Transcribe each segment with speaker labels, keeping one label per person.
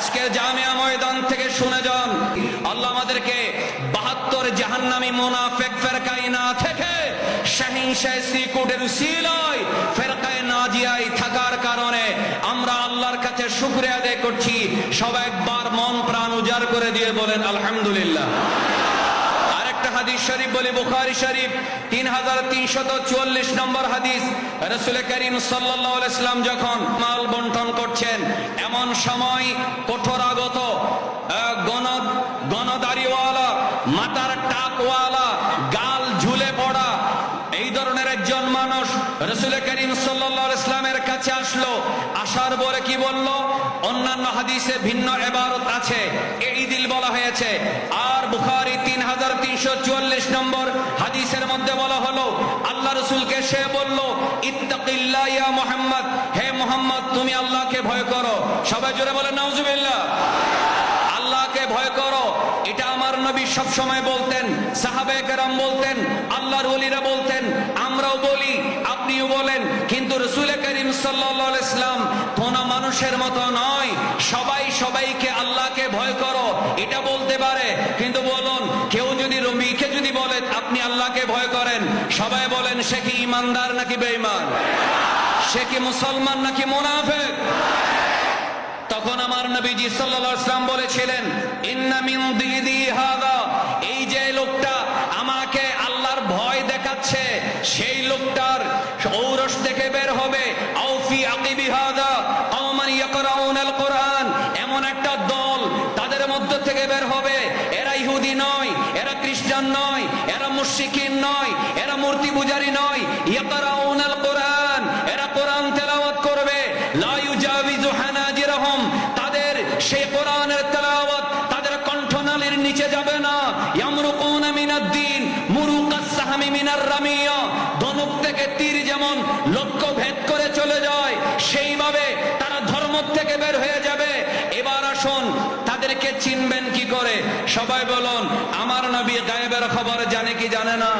Speaker 1: আজকের জামিয়া ময়দান থেকে শুনে যান, আল্লাহ আমাদেরকে বাহাত্তর জাহান্নামি মোনাফেক ফেরকাই না থেকে শাহিনশাহ শ্রীকুটের শিলয় ফেরকায় নাজিয়ায় থাকার কারণে আমরা আল্লাহর কাছে শুক্রিয়া আদায় করছি। সব একবার মন প্রাণ উজাড় করে দিয়ে বলেন, আলহামদুলিল্লাহ। হাদিস শরীফ বলি বুখারী শরীফ তিন হাজার তিনশত চুয়াল্লিশ নম্বর হাদিস। রসুল করিম সাল্লাহ ইসলাম যখন মাল বন্টন করছেন এমন সময় কঠোরাগত আহ, গণ গণদারিওয়ালা মাথার টাকওয়ালা গাল ঝুলে পড়া এই ধরনের একজন মানুষ রসুল করিম সাল্লাহ ইসলামের কাছে আসলো। আসার পরে কি বলল? অন্যান্য হাদিসে ভিন্ন এবারত আছে। এই দিল বলা হয়েছে চুয়াল্লিশ নম্বর হাদিসের মধ্যে বলা হলো, আল্লাহ রসুলকে সে বলল, ইত্তাকিল্লাহ ইয়া মোহাম্মদ, হে মোহাম্মদ, তুমি আল্লাহকে ভয় করো। সবাই জোরে বলে নাউজুবিল্লাহ। আল্লাহকে ভয় করো। এটা আমার নবী সব সময় বলতেন, সাহাবে কেরাম বলতেন, আল্লাহর ওলিরা বলতেন, আমরাও বলি, আপনিও বলেন। কিন্তু রসুল করিম সাল্লাহ ইসলাম কোন মানুষের মতো নয়, সবাই সবাইকে আল্লাহকে ভয় করো এটা বলতে পারে কিন্তু বলুন কেউ যদি রবিকে যদি বলে আপনি আল্লাহকে ভয় করেন। সবাই বলেন, সে কি ইমানদার নাকি বেঈমান? সে কি মুসলমান নাকি মুনাফেক? তখন আমার নবীজি সাল্লাল্লাহু আলাইহি বলেছিলেন, ইন্না মিন দিদি হাদা। এই যে লোকটা আমাকে আল্লাহর ভয় দেখাচ্ছে, সেই লোকটার ঔরস থেকে বের হবে। আউফি আকিবি হাদা কওমান ইয়াকরাউনাল কোরআন। এমন একটা দল তাদের মধ্য থেকে বের হবে। ইহুদি নয়, এরা খ্রিস্টান নয়, এরা মুশরিকিন নয়, এরা মূর্তি পূজারী নয়। ইয়াকরাউনাল কোরআন, এরা কোরআন তেলাওয়াত করবে। তাদের সেই কোরআনের তেলাওয়াত তাদের কণ্ঠনালীর নিচে যাবে না। ইয়ামরুকুনা মিনাদ দিন মুরুকাস সাহামি মিনার রামিয়া। ধনুক থেকে তীর যেমন লক্ষ্য ভেদ করে চলে যায়, সেইভাবে তারা ধর্ম থেকে বের হয়ে যাবে। এবার আসুন চিনবেন কি করে? সবাই বলুন, আমার নবী গায়েবের খবর জানে কি জানে না?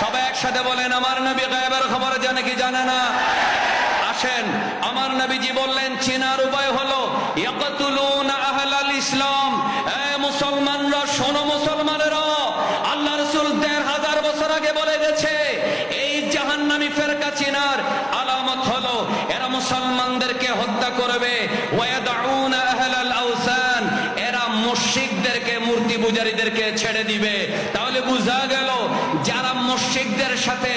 Speaker 1: সবাই একসাথে বলেন, আমার নবী গায়েবের খবর জানে কি জানে না? আসেন, আমার নবীজি বললেন, চেনার উপায় হলো আহলাল ইসলাম। মুসলমানরা, শোনো মুসলমানেরা বছর আগে বলে গেছে এই জাহান্নামী ফেরকা চিনার আলামত হলো, এরা মুসলমানদেরকে হত্যা করবে ওয়াদাউন মুশরিকদেরকে মূর্তি পূজারীদেরকে ছেড়ে দিবে। তাহলে বোঝা গেল যারা মসজিদদের সাথে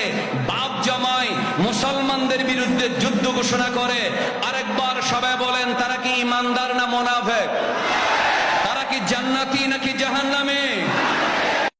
Speaker 1: বাপ জমায় মুসলমানদের বিরুদ্ধে যুদ্ধ ঘোষণা করে, আরেকবার সবাই বলেন, তারা কি ইমানদার না মোনাফেক? তারা কি জান্নাতি নাকি জাহান্নামী?